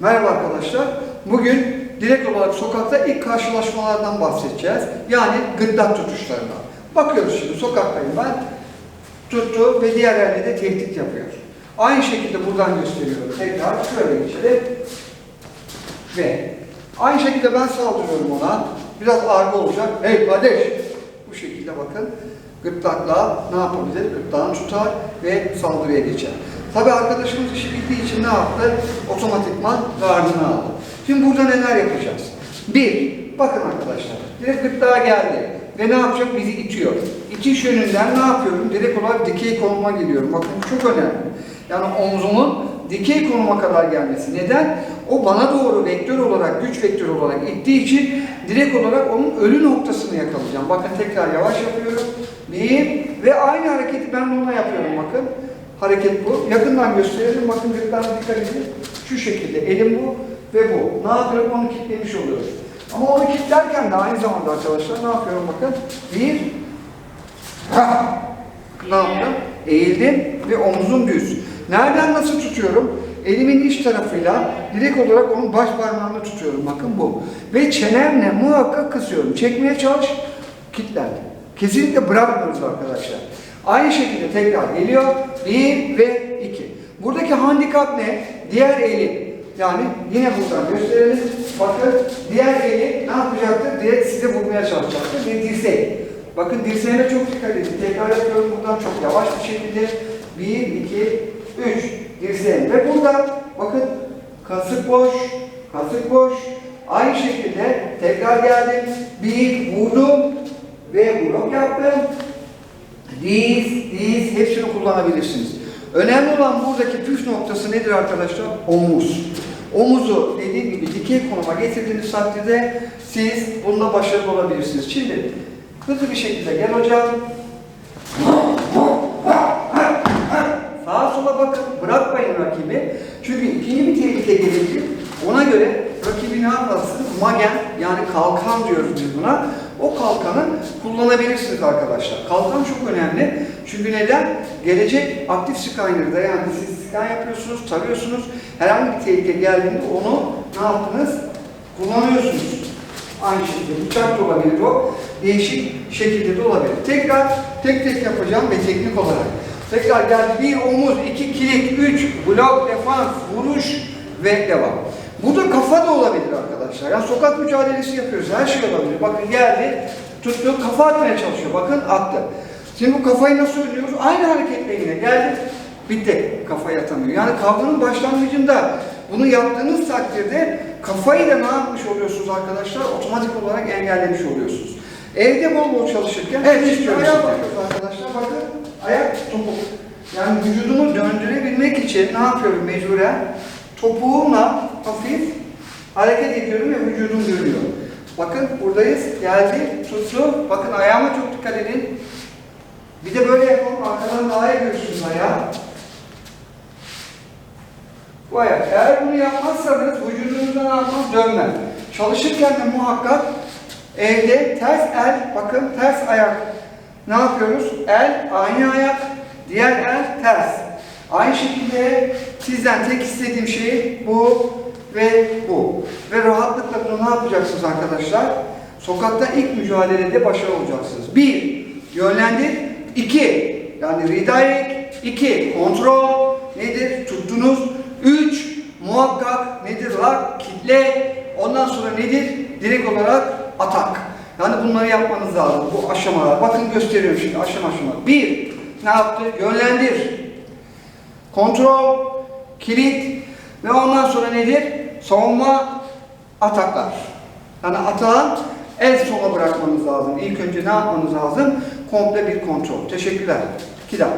Merhaba arkadaşlar. Bugün direkt olarak sokakta ilk karşılaşmalardan bahsedeceğiz. Yani gırtlak tutuşlarından. Bakıyoruz şimdi sokaktayım ben. Tuttu ve diğer yerde de tehdit yapıyor. Aynı şekilde buradan gösteriyorum. Tekrar şöyle geçelim. Ve aynı şekilde ben saldırıyorum ona. Biraz argo olacak. Hey kardeş! Bu şekilde bakın. Gırtlakla ne yapabilir? Gırtlağını tutar ve saldırıya geçer. Tabi arkadaşımız işi bildiği için ne yaptı? Otomatikman gardını aldı. Şimdi burada neler yapacağız? Bir, bakın arkadaşlar. Direkt gırtlağa geldi. Ve ne yapacak? Bizi itiyor. İtiş yönünden ne yapıyorum? Direkt olarak dikey konuma geliyorum. Bakın bu çok önemli. Yani omzumun dikey konuma kadar gelmesi. Neden? O bana doğru vektör olarak, güç vektörü olarak ittiği için direkt olarak onun ölü noktasını yakalayacağım. Bakın tekrar yavaş yapıyorum. Bir ve aynı hareketi ben de ona yapıyorum bakın. Hareket bu. Yakından gösterelim. Bakın gırtlağına dikkat edin. Şu şekilde. Elim bu ve bu. Ne yapıyorum? Onu kilitlemiş oluyoruz. Ama onu kilitlerken de aynı zamanda arkadaşlar ne yapıyorum bakın. Bir. Ha! Ne yaptım? Eğildim ve omzum düz. Nereden nasıl tutuyorum? Elimin iç tarafıyla direkt olarak onun baş parmağını tutuyorum. Bakın bu. Ve çenemle muhakkak kısıyorum. Çekmeye çalış. Kilitlendi. Kesinlikle bırakmıyoruz arkadaşlar. Aynı şekilde tekrar geliyor. Bir ve iki. Buradaki handikap ne? Diğer eli. Yani yine buradan gösterelim. Bakın diğer eli ne yapacaktır? Direkt size vurmaya çalışacaktır. Bir dirsek. Bakın dirseğine çok dikkat edin. Tekrar yapıyorum buradan çok yavaş bir şekilde. Bir, iki, üç. Dirseğim. Ve burada bakın kasık boş, kasık boş. Aynı şekilde tekrar geldim. Bir, vurdum ve blok yaptım. Diz, diz hepsini kullanabilirsiniz. Önemli olan buradaki püf noktası nedir arkadaşlar? Omuz. Omuzu dediğim gibi dikey konuma getirdiğiniz takdirde siz bunda başarılı olabilirsiniz. Şimdi hızlı bir şekilde gel hocam. Sağa sola bakın, bırakmayın rakibi. Çünkü ikinci bir tehlike gelebilir. Ona göre rakibi ne yaparsınız? Magen yani kalkan diyoruz biz buna. O kalkanı kullanabilirsiniz arkadaşlar. Kalkan çok önemli. Çünkü neden? Gelecek aktif scanner'da yani siz scan yapıyorsunuz, tarıyorsunuz. Herhangi bir tehlike geldiğinde onu ne yaptınız? Kullanıyorsunuz. Aynı şekilde bıçak da olabilir o. Değişik şekilde de olabilir. Tekrar tek tek yapacağım ve teknik olarak. Tekrar geldi. Bir omuz, iki kilit, üç blok, defans, vuruş ve devam. Burada kafa da olabilir arkadaşlar. Yani sokak mücadelesi yapıyoruz. Her şey olabilir. Bakın geldi, tuttu, kafa atmaya çalışıyor. Bakın attı. Şimdi bu kafayı nasıl önlüyoruz? Aynı hareketle yine geldi. Bitti. Kafayı atamıyor. Yani kavganın başlangıcında bunu yaptığınız takdirde kafayı da ne yapmış oluyorsunuz arkadaşlar? Otomatik olarak engellemiş oluyorsunuz. Evde bol bol çalışırken evet, şimdi ayağa bakıyoruz arkadaşlar. Bakın ayak topuk. Yani vücudumu döndürebilmek için ne yapıyorum mecburen? Topuğumla hafif hareket ediyorum ve vücudum dönüyor. Bakın buradayız. Geldi, tuttu. Bakın ayağıma çok dikkat edin. Bir de böyle yapalım. Arkadan daha iyi görürsünüz ayağı. Bu ayak. Eğer bunu yapmazsanız vücudunuzda ne yapmaz? Dönmez. Çalışırken de muhakkak evde ters el, bakın ters ayak. Ne yapıyoruz? El aynı ayak, diğer el ters. Aynı şekilde sizden tek istediğim şey bu ve bu. Ve rahatlıkla bunu ne yapacaksınız arkadaşlar? Sokakta ilk mücadelede başarılı olacaksınız. Bir, yönlendir. İki, yani redirect. İki, kontrol. Nedir? Tuttunuz. Üç, muhakkak nedir? Lock, kitle. Ondan sonra nedir? Direkt olarak atak. Yani bunları yapmanız lazım. Bu aşamalar. Bakın gösteriyorum şimdi aşama aşama. Bir, ne yaptı? Yönlendir. Kontrol, kilit ve ondan sonra nedir? Savunma, ataklar. Yani atağı el sola bırakmanız lazım. İlk önce ne yapmanız lazım? Komple bir kontrol. Teşekkürler. İki daha.